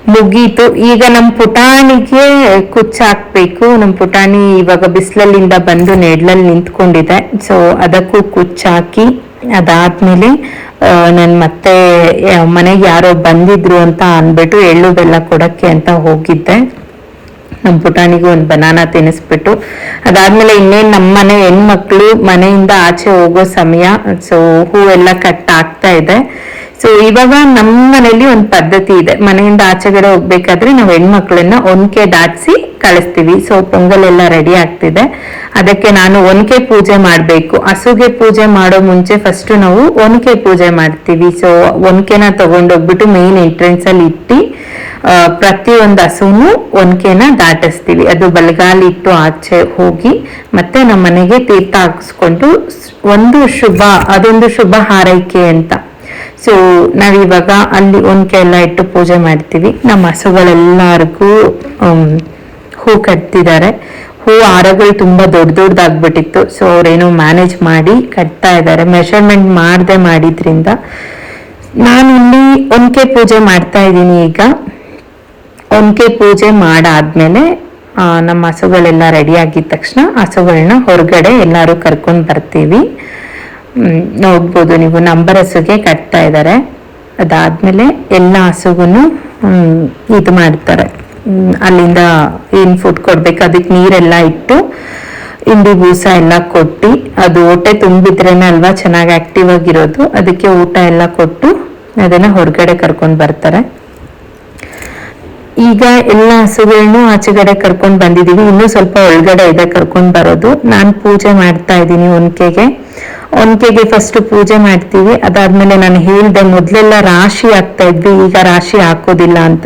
ಮುಗೀತು. ಈಗ ನಮ್ಮ ಪುಟಾಣಿಗೆ ಕುಚ್ಚು ಹಾಕ್ಬೇಕು. ನಮ್ಮ ಪುಟಾಣಿ ಇವಾಗ ಬಿಸಿಲಲ್ಲಿಂದ ಬಂದು ನೆಡ್ಲಲ್ಲಿ ನಿಂತ್ಕೊಂಡಿದೆ. ಸೊ ಅದಕ್ಕೂ ಕುಚ್ಚು ಹಾಕಿ ಅದಾದ್ಮೇಲೆ ನಾನು ಮತ್ತೆ ಮನೆಗೆ ಯಾರೋ ಬಂದಿದ್ರು ಅಂತ ಅನ್ಬಿಟ್ಟು ಎಳ್ಳು ಬೆಲ್ಲ ಕೊಡಕ್ಕೆ ಅಂತ ಹೋಗಿದ್ದೆ. ನಮ್ಮ ಪುಟಾಣಿಗೂ ಒಂದು ಬನಾನ ತಿನ್ನಿಸ್ಬಿಟ್ಟು. ಅದಾದ್ಮೇಲೆ ಇನ್ನೇನು ನಮ್ಮ ಮನೆ ಹೆಣ್ಮಕ್ಳು ಮನೆಯಿಂದ ಆಚೆ ಹೋಗೋ ಸಮಯ, ಸೊ ಹೂ ಎಲ್ಲ ಕಟ್ ಆಗ್ತಾ ಇದೆ. ಸೊ ಇವಾಗ ನಮ್ಮ ಮನೇಲಿ ಒಂದು ಪದ್ಧತಿ ಇದೆ. ಮನೆಯಿಂದ ಆಚೆಗಡೆ ಹೋಗ್ಬೇಕಾದ್ರೆ ನಾವು ಹೆಣ್ಮಕ್ಳನ್ನ ಒನ್ಕೆ ದಾಟಿಸಿ ಕಳಿಸ್ತೀವಿ. ಸೊ ಪೊಂಗಲ್ ಎಲ್ಲ ರೆಡಿ ಆಗ್ತಿದೆ. ಅದಕ್ಕೆ ನಾನು ಒನಕೆ ಪೂಜೆ ಮಾಡಬೇಕು. ಹಸುಗೆ ಪೂಜೆ ಮಾಡೋ ಮುಂಚೆ ಫಸ್ಟ್ ನಾವು ಒನಕೆ ಪೂಜೆ ಮಾಡ್ತೀವಿ. ಸೊ ಒನಕೆನ ತಗೊಂಡೋಗ್ಬಿಟ್ಟು ಮೇನ್ ಎಂಟ್ರೆನ್ಸ್ ಅಲ್ಲಿ ಇಟ್ಟು ಪ್ರತಿಯೊಂದು ಹಸುನು ಒನಕೆನ ದಾಟಿಸ್ತೀವಿ. ಅದು ಬಲಗಾಲಿಟ್ಟು ಆಚೆ ಹೋಗಿ, ಮತ್ತೆ ನಮ್ಮ ಮನೆಗೆ ತೀರ್ಥ ಹಾಕಿಸ್ಕೊಂಡು ಒಂದು ಶುಭ, ಅದೊಂದು ಶುಭ ಹಾರೈಕೆ ಅಂತ. ಸೊ ನಾವಿವಾಗ ಅಲ್ಲಿ ಒನಕೆ ಎಲ್ಲ ಇಟ್ಟು ಪೂಜೆ ಮಾಡ್ತೀವಿ. ನಮ್ಮ ಹಸುಗಳೆಲ್ಲರಿಗೂ ಹೂ ಕಟ್ತಿದ್ದಾರೆ. ಹೂ ಹಾರಗಳು ತುಂಬಾ ದೊಡ್ಡ ದೊಡ್ಡದಾಗ್ಬಿಟ್ಟಿತ್ತು ಸೊ ಅವ್ರೇನೋ ಮ್ಯಾನೇಜ್ ಮಾಡಿ ಕಟ್ತಾ ಇದ್ದಾರೆ. ಮೆಷರ್ಮೆಂಟ್ ಮಾಡದೆ ಮಾಡಿದ್ರಿಂದ ನಾನು ಇಲ್ಲಿ ಒನ್ಕೆ ಪೂಜೆ ಮಾಡ್ತಾ ಇದ್ದೀನಿ ಈಗ. ಒನ್ಕೆ ಪೂಜೆ ಮಾಡಾದ್ಮೇಲೆ ನಮ್ಮ ಹಸುಗಳೆಲ್ಲ ರೆಡಿ ಆಗಿದ ತಕ್ಷಣ ಹಸುಗಳನ್ನ ಹೊರಗಡೆ ಎಲ್ಲರೂ ಕರ್ಕೊಂಡು ಬರ್ತೀವಿ. ನೋಡ್ಬೋದು ನೀವು ನಂಬರ್ ಹಸುಗೆ ಕಟ್ತಾ ಇದ್ದಾರೆ. ಅದಾದ್ಮೇಲೆ ಎಲ್ಲ ಹಸುಗೂ ಇದು ಮಾಡ್ತಾರೆ. ಅಲ್ಲಿಂದ ಏನು ಫುಡ್ ಕೊಡ್ಬೇಕು? ಅದಕ್ಕೆ ನೀರೆಲ್ಲ ಇಟ್ಟು, ಇಂಡಿ ಬೂಸ ಎಲ್ಲ ಕೊಟ್ಟು, ಅದು ಹೊಟ್ಟೆ ತುಂಬಿದ್ರೇನೆ ಅಲ್ವಾ? ಚೆನ್ನಾಗಿ ಆಕ್ಟಿವ್ ಆಗಿರೋದು. ಅದಕ್ಕೆ ಊಟ ಎಲ್ಲ ಕೊಟ್ಟು, ಅದನ್ನ ಹೊರಗಡೆ ಕರ್ಕೊಂಡು ಬರ್ತಾರೆ. ಈಗ ಎಲ್ಲ ಹಸುಗಳನ್ನು ಆಚೆಗಡೆ ಕರ್ಕೊಂಡು ಬಂದಿದ್ದೀವಿ ಇನ್ನೂ ಸ್ವಲ್ಪ ಒಳಗಡೆ ಇದೆ ಕರ್ಕೊಂಡು ಬರೋದು. ನಾನು ಪೂಜೆ ಮಾಡ್ತಾ ಇದ್ದೀನಿ ಒನ್ಕೆಗೆ ಒನ್ಕೆಗೆ ಫಸ್ಟ್ ಪೂಜೆ ಮಾಡ್ತೀವಿ. ಅದಾದ್ಮೇಲೆ ನಾನು ಹೇಳ್ದೆ ಮೊದಲೆಲ್ಲ ರಾಶಿ ಹಾಕ್ತಾ ಇದ್ವಿ, ಈಗ ರಾಶಿ ಹಾಕೋದಿಲ್ಲ ಅಂತ.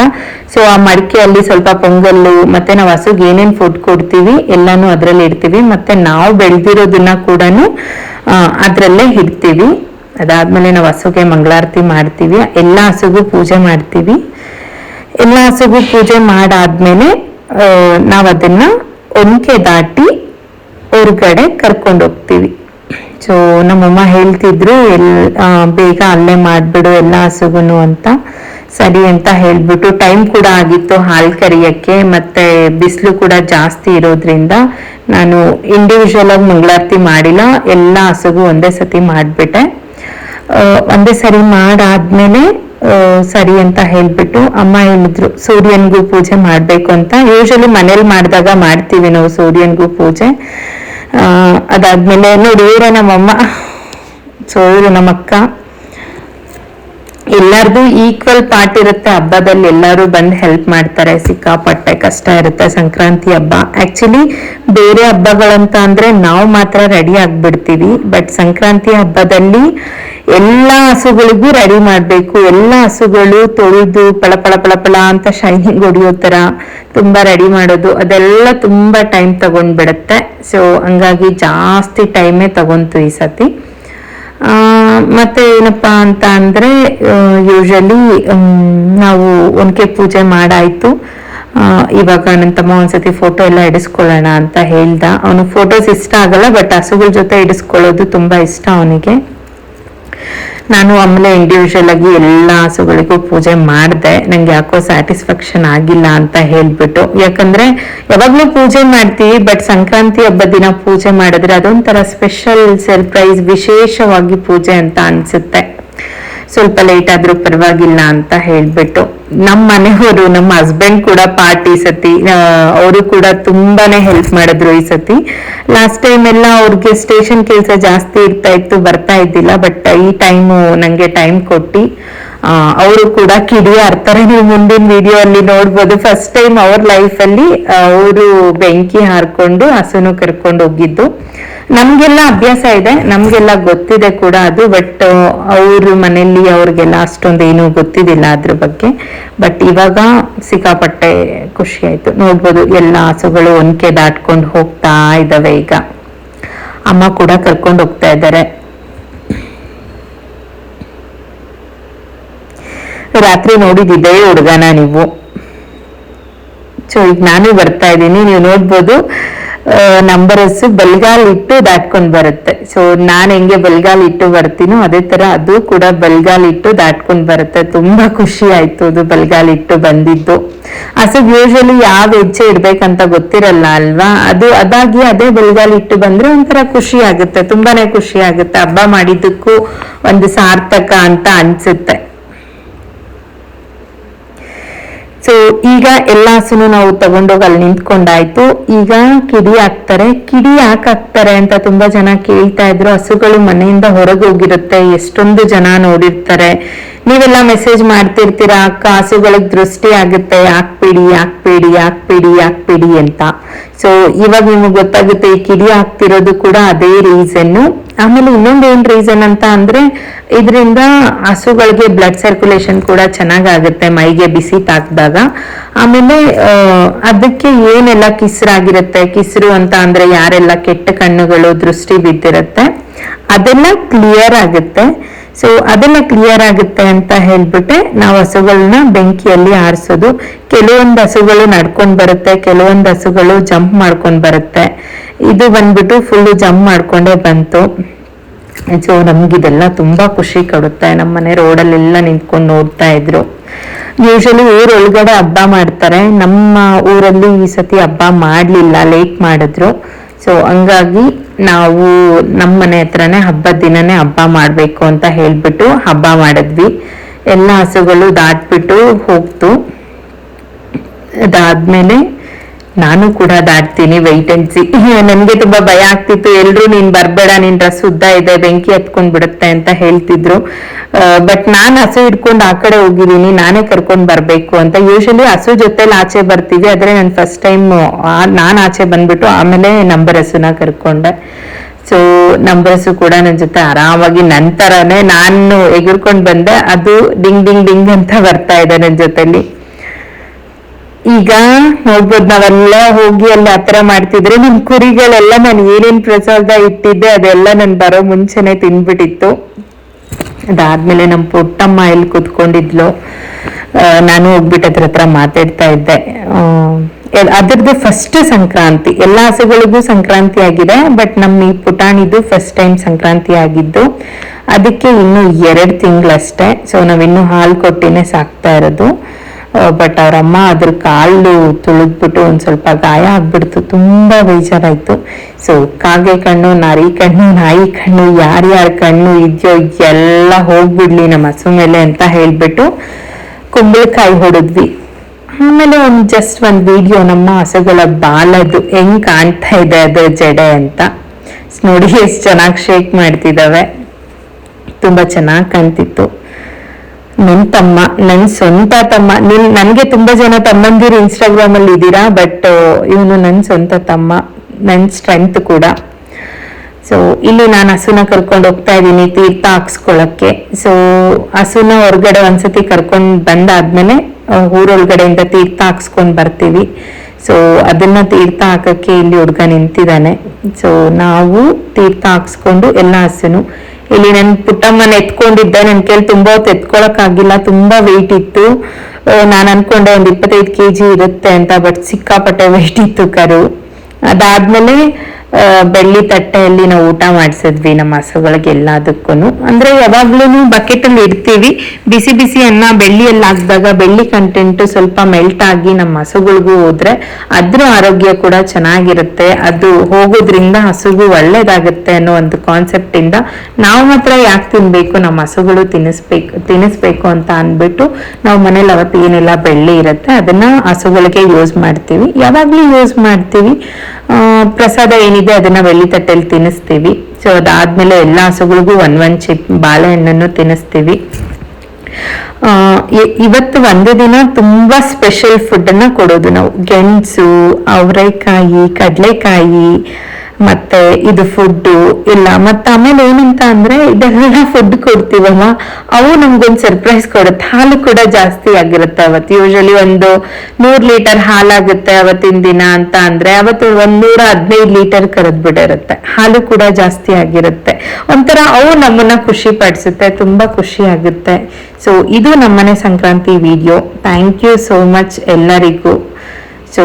ಸೊ ಆ ಮಡಿಕೆಯಲ್ಲಿ ಸ್ವಲ್ಪ ಪೊಂಗಲ್ಲು, ಮತ್ತೆ ನಾವು ಹಸುಗೆ ಏನೇನ್ ಫುಡ್ ಕೊಡ್ತೀವಿ, ಎಲ್ಲಾನು ಅದ್ರಲ್ಲಿ ಇಡ್ತೀವಿ. ಮತ್ತೆ ನಾವು ಬೆಳೆದಿರೋದನ್ನ ಕೂಡ ಅದ್ರಲ್ಲೇ ಇಡ್ತೀವಿ. ಅದಾದ್ಮೇಲೆ ನಾವು ಹಸುಗೆ ಮಂಗಳಾರತಿ ಮಾಡ್ತೀವಿ. ಎಲ್ಲ ಹಸುಗೂ ಪೂಜೆ ಮಾಡ್ತೀವಿ. ಎಲ್ಲ ಹಸುಗೂ ಪೂಜೆ ಮಾಡಾದ್ಮೇಲೆ ನಾವು ಅದನ್ನ ದಾಟಿ ಹೊರಗಡೆ ಕರ್ಕೊಂಡು ಹೋಗ್ತೀವಿ. ಸೊ ನಮ್ಮಮ್ಮ ಹೇಳ್ತಿದ್ರು, ಎಲ್ ಬೇಗ ಅಲ್ಲೇ ಮಾಡ್ಬಿಡು ಎಲ್ಲ ಹಸುಗುನು ಅಂತ. ಸರಿ ಅಂತ ಹೇಳ್ಬಿಟ್ಟು, ಟೈಮ್ ಕೂಡ ಆಗಿತ್ತು ಹಾಲು ಕರಿಯಕ್ಕೆ, ಮತ್ತೆ ಬಿಸಿಲು ಕೂಡ ಜಾಸ್ತಿ ಇರೋದ್ರಿಂದ ನಾನು ಇಂಡಿವಿಜುವಲ್ ಆಗಿ ಮಂಗಳಾರತಿ ಮಾಡಿಲ್ಲ, ಎಲ್ಲ ಹಸುಗೂ ಒಂದೇ ಸತಿ ಮಾಡ್ಬಿಟ್ಟೆ. ಒಂದೇ ಸರಿ ಮಾಡಾದ್ಮೇಲೆ ಸರಿ ಅಂತ ಹೇಳ್ಬಿಟ್ಟು ಅಮ್ಮ ಹೇಳಿದ್ರು, ಸೂರ್ಯನಿಗೂ ಪೂಜೆ ಮಾಡಬೇಕು ಅಂತ. ಯೂಶಲಿ ಮನೇಲಿ ಮಾಡಿದಾಗ ಮಾಡ್ತೀವಿ ನಾವು ಸೂರ್ಯನಿಗೂ ಪೂಜೆ. ಅದಾದ್ಮೇಲೆ ನೋಡಿ ಇವರೇ ನಮ್ಮಮ್ಮ. ಸೊ ಇವರು ನಮ್ಮಕ್ಕ. ಎಲ್ಲಾರ್ದು ಈಕ್ವಲ್ ಪಾರ್ಟ್ ಇರುತ್ತೆ ಹಬ್ಬದಲ್ಲಿ ಎಲ್ಲರೂ ಬಂದು ಹೆಲ್ಪ್ ಮಾಡ್ತಾರೆ. ಸಿಕ್ಕಾಪಟ್ಟೆ ಕಷ್ಟ ಇರುತ್ತೆ ಸಂಕ್ರಾಂತಿ ಹಬ್ಬ. ಆಕ್ಚುಲಿ ಬೇರೆ ಹಬ್ಬಗಳಂತ ಅಂದ್ರೆ ನಾವು ಮಾತ್ರ ರೆಡಿ ಆಗ್ಬಿಡ್ತೀವಿ. ಬಟ್ ಸಂಕ್ರಾಂತಿ ಹಬ್ಬದಲ್ಲಿ ಎಲ್ಲ ಹಸುಗಳಿಗೂ ರೆಡಿ ಮಾಡ್ಬೇಕು. ಎಲ್ಲ ಹಸುಗಳು ತೊಳೆದು ಪಳ ಪಳ ಪಳ ಅಂತ ಶೈನಿಂಗ್ ಹೊಡಿಯೋ ತರ ತುಂಬಾ ರೆಡಿ ಮಾಡೋದು. ಅದೆಲ್ಲ ತುಂಬಾ ಟೈಮ್ ತಗೊಂಡ್ಬಿಡತ್ತೆ. ಸೊ ಹಂಗಾಗಿ ಜಾಸ್ತಿ ಟೈಮೇ ತಗೊಂತು ಈ ಸತಿ. ಮತ್ತೆ ಏನಪ್ಪಾ ಅಂತ ಅಂದ್ರೆ ಯೂಶಲಿ ನಾವು ಒನಕೆ ಪೂಜೆ ಮಾಡಾಯ್ತು. ಇವಾಗ ನನ್ನ ತಮ್ಮ ಒಂದ್ಸತಿ ಫೋಟೋ ಎಲ್ಲ ಇಡಿಸ್ಕೊಳ್ಳೋಣ ಅಂತ ಹೇಳ್ದ. ಅವನು ಫೋಟೋಸ್ ಇಷ್ಟ ಆಗಲ್ಲ ಬಟ್ ಹಸುಗಳ ಜೊತೆ ಇಡಿಸ್ಕೊಳ್ಳೋದು ತುಂಬಾ ಇಷ್ಟ ಅವನಿಗೆ. ನಾನು ಆಮೇಲೆ ಇಂಡಿವಿಜುವಲ್ ಆಗಿ ಎಲ್ಲ ಹಸುಗಳಿಗೂ ಪೂಜೆ ಮಾಡಿದೆ. ನಂಗೆ ಯಾಕೋ ಸ್ಯಾಟಿಸ್ಫ್ಯಾಕ್ಷನ್ ಆಗಿಲ್ಲ ಅಂತ ಹೇಳ್ಬಿಟ್ಟು. ಯಾಕಂದ್ರೆ ಯಾವಾಗ್ಲೂ ಪೂಜೆ ಮಾಡ್ತೀವಿ ಬಟ್ ಸಂಕ್ರಾಂತಿ ಹಬ್ಬದ ದಿನ ಪೂಜೆ ಮಾಡಿದ್ರೆ ಅದೊಂಥರ ಸ್ಪೆಷಲ್ ಸರ್ಪ್ರೈಸ್ ವಿಶೇಷವಾಗಿ ಪೂಜೆ ಅಂತ ಅನ್ಸುತ್ತೆ. ಸ್ವಲ್ಪ ಲೇಟ್ ಆದ್ರೂ ಪರವಾಗಿಲ್ಲ ಅಂತ ಹೇಳ್ಬಿಟ್ಟು ನಮ್ಮ ಮನೆಯವರು, ನಮ್ಮ ಹಸ್ಬೆಂಡ್ ಕೂಡ ಪಾರ್ಟಿ ಸತಿ ಅವರು ಕೂಡ ತುಂಬಾನೇ ಹೆಲ್ಪ್ ಮಾಡಿದ್ರು ಈ ಸತಿ. ಲಾಸ್ಟ್ ಟೈಮ್ ಎಲ್ಲ ಅವ್ರಿಗೆ ಸ್ಟೇಷನ್ ಕೆಲಸ ಜಾಸ್ತಿ ಇರ್ತಾ ಇತ್ತು, ಬರ್ತಾ ಇದ್ದಿಲ್ಲ ಬಟ್ ಈ ಟೈಮು ನಂಗೆ ಟೈಮ್ ಕೊಟ್ಟು ಅವರು ಕೂಡ ಕಿಡಿ ಆಡ್ತಾರೆ. ನೀವು ಮುಂದಿನ ವಿಡಿಯೋ ಅಲ್ಲಿ ನೋಡ್ಬೋದು. ಫಸ್ಟ್ ಟೈಮ್ ಅವ್ರ ಲೈಫ್ ಅಲ್ಲಿ ಅವರು ಬೆಂಕಿ ಹಾರ್ಕೊಂಡು ಹಸುನು ಕರ್ಕೊಂಡು ಹೋಗಿದ್ದು. ನಮ್ಗೆಲ್ಲ ಅಭ್ಯಾಸ ಇದೆ, ನಮ್ಗೆಲ್ಲ ಗೊತ್ತಿದೆ ಕೂಡ ಅದು ಬಟ್ ಅವ್ರ ಮನೆಯಲ್ಲಿ ಅವ್ರಿಗೆಲ್ಲ ಅಷ್ಟೊಂದು ಏನು ಗೊತ್ತಿದಿಲ್ಲ ಅದ್ರ ಬಗ್ಗೆ. ಬಟ್ ಇವಾಗ ಸಿಕ್ಕಾಪಟ್ಟೆ ಖುಷಿ ಆಯ್ತು. ನೋಡ್ಬೋದು ಎಲ್ಲ ಹಸುಗಳು ಒನ್ಕೆ ದಾಟ್ಕೊಂಡು ಹೋಗ್ತಾ ಇದ್ದಾವೆ ಈಗ. ಅಮ್ಮ ಕೂಡ ಕರ್ಕೊಂಡು ಹೋಗ್ತಾ ಇದ್ದಾರೆ. ರಾತ್ರಿ ನೋಡಿದ್ದೆ ಹುಡುಗನ ನೀವು. ಸೊ ಈಗ ನಾನು ಬರ್ತಾ ಇದ್ದೀನಿ. ನೀವು ನೋಡ್ಬೋದು ನಂಬರ್ಸ್ ಬಲ್ಗಾಲ್ ಇಟ್ಟು ದಾಟ್ಕೊಂಡ್ ಬರುತ್ತೆ. ಸೊ ನಾನು ಹೆಂಗೆ ಬಲ್ಗಾಲ್ ಇಟ್ಟು ಬರ್ತೀನೋ ಅದೇ ತರ ಅದು ಕೂಡ ಬಲ್ಗಾಲ್ ಇಟ್ಟು ದಾಟ್ಕೊಂಡ್ ಬರುತ್ತೆ. ತುಂಬಾ ಖುಷಿ ಆಯ್ತು ಅದು ಬಲ್ಗಾಲ್ ಇಟ್ಟು ಬಂದಿದ್ದು. ಹಸುಗ್ ಯೂಶಲಿ ಯಾವ ಹೆಜ್ಜೆ ಇಡ್ಬೇಕಂತ ಗೊತ್ತಿರಲ್ಲ ಅಲ್ವಾ? ಅದು ಅದಾಗಿ ಅದೇ ಬಲ್ಗಾಲ್ ಇಟ್ಟು ಬಂದ್ರೆ ಒಂಥರ ಖುಷಿ ಆಗುತ್ತೆ. ತುಂಬಾನೇ ಖುಷಿ ಆಗುತ್ತೆ. ಹಬ್ಬ ಮಾಡಿದ್ದಕ್ಕೂ ಒಂದು ಸಾರ್ಥಕ ಅಂತ ಅನ್ಸುತ್ತೆ. ಸೊ ಈಗ ಎಲ್ಲ ಹಸುನು ನಾವು ತಗೊಂಡೋಗಿ ಅಲ್ಲಿ ನಿಂತ್ಕೊಂಡಾಯ್ತು. ಈಗ ಕಿಡಿ ಹಾಕ್ತಾರೆ. ಕಿಡಿ ಯಾಕೆ ಹಾಕ್ತಾರೆ ಅಂತ ತುಂಬಾ ಜನ ಕೇಳ್ತಾ ಇದ್ರು. ಹಸುಗಳು ಮನೆಯಿಂದ ಹೊರಗೆ ಹೋಗಿರುತ್ತೆ. ಎಷ್ಟೊಂದು ಜನ ನೋಡಿರ್ತಾರೆ. ನೀವೆಲ್ಲ ಮೆಸೇಜ್ ಮಾಡ್ತಿರ್ತೀರಾ? ಅಕ್ಕ, ಹಸುಗಳಿಗೆ ದೃಷ್ಟಿ ಆಗುತ್ತೆ. ಹಾಕ್ಬೇಡಿ ಹಾಕ್ಬೇಡಿ ಹಾಕ್ಬೇಡಿ ಹಾಕ್ಬೇಡಿ ಅಂತ. ಸೊ ಇವಾಗ ನಿಮಗೆ ಗೊತ್ತಾಗುತ್ತೆ ಈ ಕಿಡಿ ಆಗ್ತಿರೋದು ಕೂಡ ಅದೇ ರೀಸನ್ ಆಮೇಲೆ ಇನ್ನೊಂದು ಏನ್ ರೀಸನ್ ಅಂತ ಅಂದ್ರೆ, ಇದರಿಂದ ಹಸುಗಳಿಗೆ ಬ್ಲಡ್ ಸರ್ಕ್ಯುಲೇಷನ್ ಕೂಡ ಚೆನ್ನಾಗಾಗುತ್ತೆ, ಮೈಗೆ ಬಿಸಿ ತಾಕ್ದಾಗ ಆಮೇಲೆ ಅದಕ್ಕೆ ಏನೆಲ್ಲ ಕಿಸ್ರಾಗಿರುತ್ತೆ? ಕಿಸ್ರು ಅಂತ ಅಂದ್ರೆ ಯಾರೆಲ್ಲ ಕೆಟ್ಟ ಕಣ್ಣುಗಳು, ದೃಷ್ಟಿ ಬಿದ್ದಿರುತ್ತೆ, ಅದೆಲ್ಲ ಕ್ಲಿಯರ್ ಆಗುತ್ತೆ. ಸೊ ಅದೆಲ್ಲ ಕ್ಲಿಯರ್ ಆಗುತ್ತೆ ಅಂತ ಹೇಳ್ಬಿಟ್ಟೆ ನಾವು ಹಸುಗಳನ್ನ ಬೆಂಕಿಯಲ್ಲಿ ಆರಿಸೋದು. ಕೆಲವೊಂದು ಹಸುಗಳು ನಡ್ಕೊಂಡ್ ಬರುತ್ತೆ, ಕೆಲವೊಂದು ಹಸುಗಳು ಜಂಪ್ ಮಾಡ್ಕೊಂಡ್ ಬರುತ್ತೆ. ಇದು ಬಂದ್ಬಿಟ್ಟು ಫುಲ್ ಜಂಪ್ ಮಾಡ್ಕೊಂಡೇ ಬಂತು. ಸೊ ನಮ್ಗಿದೆಲ್ಲ ತುಂಬಾ ಖುಷಿ ಕೊಡುತ್ತೆ. ನಮ್ಮನೆ ರೋಡಲ್ಲೆಲ್ಲ ನಿಂತ್ಕೊಂಡು ನೋಡ್ತಾ ಇದ್ರು. ಯೂಶಲಿ ಊರೊಳಗಡೆ ಹಬ್ಬ ಮಾಡ್ತಾರೆ. ನಮ್ಮ ಊರಲ್ಲಿ ಈ ಸತಿ ಹಬ್ಬ ಮಾಡಲಿಲ್ಲ ಲೇಟ್ ಮಾಡಿದ್ರು. ಸೊ ಹಂಗಾಗಿ ನಾವು ನಮ್ಮ ಮನೆ ಹತ್ರನೇ ಹಬ್ಬದ ದಿನನೇ ಹಬ್ಬ ಮಾಡ್ಬೇಕು ಅಂತ ಹೇಳ್ಬಿಟ್ಟು ಹಬ್ಬ ಮಾಡಿದ್ವಿ. ಎಲ್ಲ ಹಸುಗಳು ದಾಟ್ಬಿಟ್ಟು ಹೋಗ್ತು. ಅದಾದ್ಮೇಲೆ ನಾನು ಕೂಡ ದಾಟ್ತೀನಿ ವೆಯ್ಟ್ ಅಂಡ್ ಸಿ ನನಗೆ ತುಂಬಾ ಭಯ ಆಗ್ತಿತ್ತು. ಎಲ್ಲರೂ ನೀನ್ ಬರಬೇಡ, ನಿನ್ ಡ್ರೆಸ್ ಉದ್ದ ಇದೆ, ಬೆಂಕಿ ಹತ್ಕೊಂಡ್ ಬಿಡುತ್ತೆ ಅಂತ ಹೇಳ್ತಿದ್ರು. ಬಟ್ ನಾನು ಹಸು ಹಿಡ್ಕೊಂಡು ಆ ಕಡೆ ಹೋಗಿದ್ದೀನಿ, ನಾನೇ ಕರ್ಕೊಂಡ್ ಬರಬೇಕು ಅಂತ. ಯೂಶಲಿ ಹಸು ಜೊತೆಲಿ ಆಚೆ ಬರ್ತೀವಿ, ಆದ್ರೆ ನಾನು ಫಸ್ಟ್ ಟೈಮ್ ನಾನು ಆಚೆ ಬಂದ್ಬಿಟ್ಟು ಆಮೇಲೆ ನಂಬರ್ ಹಸುನ ಕರ್ಕೊಂಡೆ. ಸೊ ನಂಬರ್ಸು ಕೂಡ ನನ್ನ ಜೊತೆ ಆರಾಮಾಗಿ ನಂತರನೇ ನಾನು ಎಗರ್ಕೊಂಡು ಬಂದೆ. ಅದು ಡಿಂಗ್ ಡಿಂಗ್ ಡಿಂಗ್ ಅಂತ ಬರ್ತಾ ಇದೆ ನನ್ನ ಜೊತೆಲಿ. ಈಗ ನೋಡ್ಬೋದು ನಾವೆಲ್ಲ ಹೋಗಿ ಅಲ್ಲಿ ಆತರ ಮಾಡ್ತಿದ್ರೆ ನಿಮ್ ಕುರಿಗಳೆಲ್ಲ ನಾನು ಏನೇನ್ ಪ್ರಸಾದ ಇಟ್ಟಿದ್ದೆ ಅದೆಲ್ಲ ನನ್ ಬರೋ ಮುಂಚೆನೆ ತಿನ್ಬಿಟ್ಟಿತ್ತು ಅದಾದ್ಮೇಲೆ ನಮ್ ಪುಟ್ಟಮ್ಮ ಇಲ್ಲಿ ಕುತ್ಕೊಂಡಿದ್ಲು ನಾನು ಹೋಗ್ಬಿಟ್ಟು ಅದ್ರ ಹತ್ರ ಮಾತಾಡ್ತಾ ಇದ್ದೆ. ಅದ್ರದ್ದು ಫಸ್ಟ್ ಸಂಕ್ರಾಂತಿ, ಎಲ್ಲ ಹಸುಗಳಿಗೂ ಸಂಕ್ರಾಂತಿ ಆಗಿದೆ ಬಟ್ ನಮ್ಮ ಈ ಪುಟಾಣಿದು ಫಸ್ಟ್ ಟೈಮ್ ಸಂಕ್ರಾಂತಿ ಆಗಿದ್ದು, ಅದಕ್ಕೆ ಇನ್ನು ಎರಡು ತಿಂಗಳಷ್ಟೇ ಸೊ ನಾವಿನ್ನು ಹಾಲು ಕೊಟ್ಟಿನೇ ಸಾಕ್ತಾ ಇರೋದು. ಬಟ್ ಅವ್ರ ಅಮ್ಮ ಅದ್ರ ಕಾಲು ತುಳಿದ್ಬಿಟ್ಟು ಒಂದು ಸ್ವಲ್ಪ ಗಾಯ ಆಗ್ಬಿಡ್ತು. ತುಂಬಾ ಬೇಜಾರಾಯ್ತು. ಸೊ ಕಾಗೆ ಕಣ್ಣು, ನಾರಿ ಕಣ್ಣು, ನಾಯಿ ಕಣ್ಣು ಯಾರ್ಯಾರ ಕಣ್ಣು ಇದೆಯೋ ಎಲ್ಲ ಹೋಗ್ಬಿಡ್ಲಿ ನಮ್ಮ ಹಸು ಮೇಲೆ ಅಂತ ಹೇಳ್ಬಿಟ್ಟು ಕುಂಬಳಕಾಯಿ ಹೊಡೆದ್ವಿ. ಆಮೇಲೆ ಒಂದು ಜಸ್ಟ್ ಒಂದು ವಿಡಿಯೋ ನಮ್ಮ ಹಸುಗಳ ಬಾಲದ್ದು ಹೆಂಗ್ ಕಾಣ್ತಾ ಇದೆ ಅದು ಜಡೆ ಅಂತ. ನೋಡಿ, ಎಷ್ಟು ಚೆನ್ನಾಗಿ ಶೇಕ್ ಮಾಡ್ತಿದ್ದಾವೆ ತುಂಬಾ ಚೆನ್ನಾಗಿ ಕಾಣ್ತಿತ್ತು. ನನ್ ತಮ್ಮ, ನನ್ ಸ್ವಂತ ತಮ್ಮ. ನಿನ್ ನನ್ಗೆ ತುಂಬಾ ಜನ ತಮ್ಮಂದಿರು ಇನ್ಸ್ಟಾಗ್ರಾಮ್ ಅಲ್ಲಿ ಇದ್ದೀರಾ ಬಟ್ ಇವನು ನನ್ ಸ್ವಂತ ತಮ್ಮ, ನನ್ ಸ್ಟ್ರೆಂತ್ ಕೂಡ. ಸೊ ಇಲ್ಲಿ ನಾನು ಹಸುನ ಕರ್ಕೊಂಡು ಹೋಗ್ತಾ ಇದ್ದೀನಿ, ತೀರ್ಥ ಹಾಕ್ಸ್ಕೊಳಕ್ಕೆ. ಸೊ ಹಸುನ ಹೊರಗಡೆ ಒಂದ್ಸತಿ ಕರ್ಕೊಂಡು ಬಂದಾದ್ಮೇಲೆ ಊರೊಳಗಡೆಯಿಂದ ತೀರ್ಥ ಹಾಕ್ಸ್ಕೊಂಡು ಬರ್ತೀವಿ. ಸೊ ಅದನ್ನ ತೀರ್ಥ ಹಾಕಕ್ಕೆ ಇಲ್ಲಿ ಹುಡುಗ ನಿಂತಿದ್ದಾನೆ. ಸೊ ನಾವು ತೀರ್ಥ ಹಾಕ್ಸ್ಕೊಂಡು ಎಲ್ಲ ಹಸುನು ಇಲ್ಲಿ ನನ್ ಪುಟ್ಟಮ್ಮನ ಎತ್ಕೊಂಡಿದ್ದೆ. ನನ್ ಕೇಳಿ ತುಂಬಾ ಹೊತ್ತು ಎತ್ಕೊಳಕ್ ಆಗಿಲ್ಲ. ತುಂಬಾ ವೆಯ್ಟ್ ಇತ್ತು. ನಾನು ಅನ್ಕೊಂಡೆ ಒಂದ್ ಇಪ್ಪತ್ತೈದು ಕೆಜಿ ಇರುತ್ತೆ ಅಂತ ಬಟ್ ಸಿಕ್ಕಾಪಟ್ಟೆ ವೆಯ್ಟ್ ಇತ್ತು ಕರು. ಅದಾದ್ಮೇಲೆ ಬೆಳ್ಳಿ ತಟ್ಟೆಯಲ್ಲಿ ನಾವು ಊಟ ಮಾಡಿಸಿದ್ವಿ ನಮ್ಮ ಹಸುಗಳಿಗೆ ಎಲ್ಲದಕ್ಕೂ ಅಂದ್ರೆ ಯಾವಾಗ್ಲೂ ಬಕೆಟ್ ಅಲ್ಲಿ ಇಡ್ತೀವಿ ಬಿಸಿ ಬಿಸಿ ಅನ್ನ ಬೆಳ್ಳಿಯಲ್ಲಿ ಹಾಕಿದಾಗ ಬೆಳ್ಳಿ ಕಂಟೆಂಟ್ ಸ್ವಲ್ಪ ಮೆಲ್ಟ್ ಆಗಿ ನಮ್ಮ ಹಸುಗಳಿಗೂ ಹೋದ್ರೆ ಅದ್ರ ಆರೋಗ್ಯ ಕೂಡ ಚೆನ್ನಾಗಿರುತ್ತೆ. ಅದು ಹೋಗೋದ್ರಿಂದ ಹಸುಗೂ ಒಳ್ಳೇದಾಗುತ್ತೆ ಅನ್ನೋ ಒಂದು ಕಾನ್ಸೆಪ್ಟ್ ಇಂದ ನಾವು ಮಾತ್ರ ಯಾಕೆ ತಿನ್ಬೇಕು, ನಮ್ಮ ಹಸುಗಳು ತಿನ್ನಿಸ್ಬೇಕು ತಿನ್ನಿಸ್ಬೇಕು ಅಂತ ಅಂದ್ಬಿಟ್ಟು ನಾವು ಮನೇಲಿ ಅವತ್ತು ಏನೆಲ್ಲ ಬೆಳ್ಳಿ ಇರುತ್ತೆ ಅದನ್ನ ಹಸುಗಳಿಗೆ ಯೂಸ್ ಮಾಡ್ತೀವಿ. ಯಾವಾಗ್ಲೂ ಯೂಸ್ ಮಾಡ್ತೀವಿ. ಪ್ರಸಾದ ಏನಿದೆ ಅದನ್ನ ಬೆಳ್ಳಿ ತಟ್ಟೆಲಿ ತಿನ್ನಿಸ್ತೀವಿ. ಸೊ ಅದಾದ್ಮೇಲೆ ಎಲ್ಲ ಹಸುಗಳಿಗೂ ಒಂದ್ ಒಂದ್ ಚಿಪ್ ಬಾಳೆಹಣ್ಣನ್ನು ತಿನ್ನಿಸ್ತೀವಿ. ಇವತ್ತು ಒಂದೇ ದಿನ ತುಂಬಾ ಸ್ಪೆಷಲ್ ಫುಡ್ ಅನ್ನ ಕೊಡೋದು ನಾವು. ಗೆಣಸು, ಅವರೆಕಾಯಿ, ಕಡಲೆಕಾಯಿ ಮತ್ತೆ ಇದು ಫುಡ್ಡು ಇಲ್ಲ. ಮತ್ತೆ ಆಮೇಲೆ ಏನಂತ ಅಂದ್ರೆ ಇದೆಲ್ಲ ಫುಡ್ ಕೊಡ್ತೀವಲ್ಲ ಅವು ನಮ್ಗೊಂದು ಸರ್ಪ್ರೈಸ್ ಕೊಡುತ್ತೆ. ಹಾಲು ಕೂಡ ಜಾಸ್ತಿ ಆಗಿರುತ್ತೆ ಅವತ್ತು. ಯೂಶಲಿ ಒಂದು ನೂರ್ ಲೀಟರ್ ಹಾಲಾಗುತ್ತೆ ಅವತ್ತಿನ ದಿನ ಅಂತ ಅಂದ್ರೆ ಅವತ್ತು ಒಂದ್ ನೂರ ಹದಿನೈದು ಲೀಟರ್ ಕರೆದ್ ಬಿಡಿರುತ್ತೆ ಹಾಲು ಕೂಡ ಜಾಸ್ತಿ ಆಗಿರುತ್ತೆ. ಒಂಥರ ಅವು ನಮ್ಮನ್ನ ಖುಷಿ ಪಡಿಸುತ್ತೆ, ತುಂಬಾ ಖುಷಿ ಆಗುತ್ತೆ. ಸೊ ಇದು ನಮ್ಮನೆ Sankranti video thank you so much ಎಲ್ಲರಿಗೂ. ಸೊ